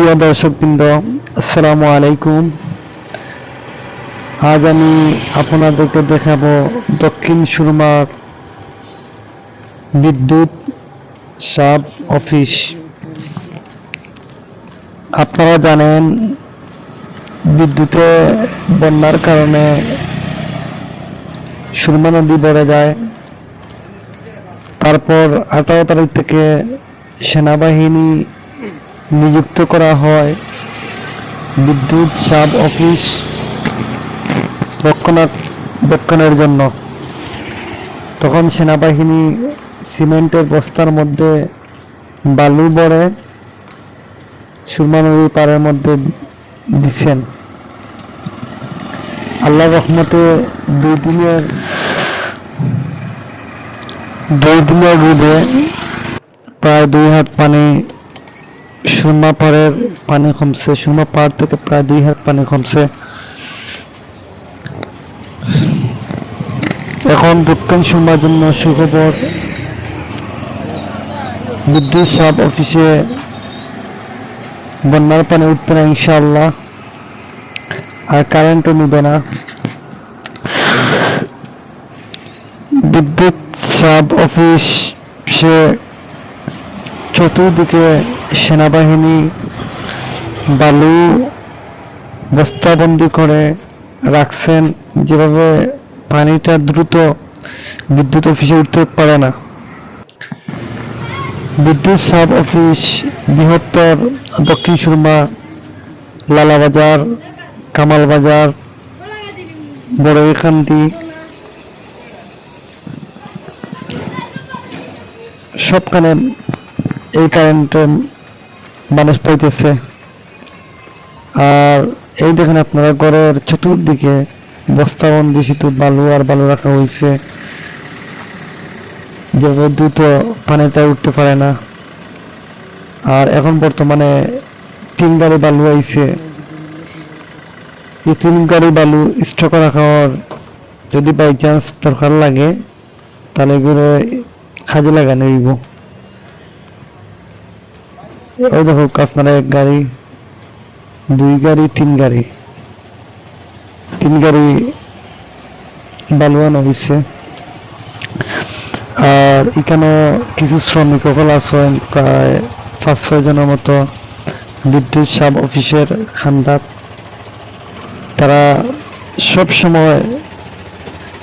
প্রিয় দর্শকবৃন্দ, আসসালামু আলাইকুম। আজ আমি আপনাদেরকে দেখাবো দক্ষিণ সুরমার বিদ্যুৎ সাব অফিস। আপনারা জানেন, বিদ্যুতে বন্যার কারণে সুরমা নদী বেড়ে যায়। তারপর আঠারো তারিখ থেকে সেনাবাহিনী নিযুক্ত করা হয়। বিদ্যুৎ, সাব অফিস রক্ষণাবেক্ষণের জন্য। তখন সেনাবাহিনী সিমেন্টের বস্তার মধ্যে বালু বড়ে সুরমা নদীর পাড়ের মধ্যে দিচ্ছেন আল্লাহ রহমতে দুই দিনের দুই দিনের রোদে প্রায় দুই হাত পানি সুরমা পাড়ের পানি কমছে। সুরমা পাড় থেকে প্রায় দুই হাত পানি কমছে। এখন দক্ষিণ সুরমার জন্য সুখবর। বিদ্যুৎ সাব অফিসে বন্যার পানি উঠবে না, ইনশাআল্লাহ। আর কারেন্টও নিবে না। বিদ্যুৎ সাব অফিস সে চতুর্দিকে সেনাবাহিনী বালু বস্তাবন্দি করে রাখছেন, যেভাবে পানিটা দ্রুত বিদ্যুৎ অফিসে উঠতে পারে না। বিদ্যুৎ সাব অফিস বৃহত্তর দক্ষিণ সুরমা, লালাবাজার কামাল বাজার বড়ইখান্তি সবখানে এই কারেন্টে মানুষ পাইতেছে। আর এই দেখেন আপনারা ঘরের চতুর্দিকে বস্তাবন্দি শুধু বালু আর বালু রাখা হয়েছে যেভাবে দ্রুত পানিটা উঠতে পারে না। আর এখন বর্তমানে তিন গাড়ি বালু আইছে। এই তিন গাড়ি বালু স্টক রাখার যদি বাই চান্স দরকার লাগে, তাহলে এগুলো কাজে লাগানো হইব। ওই দেখো আপনারা এক গাড়ি, দুই গাড়ি, তিন গাড়ি। তিন গাড়ি বালু আনা হয়েছে আর এখানে কিছু শ্রমিক সকল আছেন, প্রায় পাঁচ, ছয় জনের মতো বিদ্যুৎ সাব অফিসের খান্দাত তারা সব সময়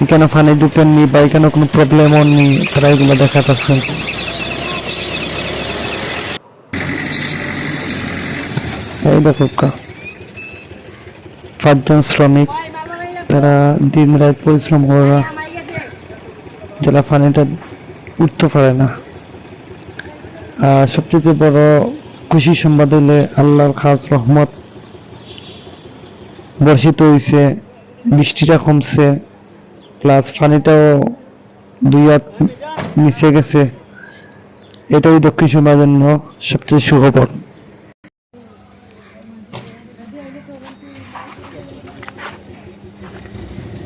এখানে পানি ঢুকেননি বা এখানে কোনো প্রবলেমও নেই তারা এগুলো দেখাতেছেন এই দেখো। পাঁচজন শ্রমিক তারা দিন রাত পরিশ্রম করে যারা পানিটা উঠতে পারে না। আর সবচেয়ে বড় খুশি সংবাদ হলে আল্লাহর খাস রহমত। বর্ষিত হয়েছে বৃষ্টিটা কমছে, প্লাস পানিটাও দুই হাত নিচে গেছে। এটাই দক্ষিণ সুমার জন্য সবচেয়ে সুখবর। Thank you.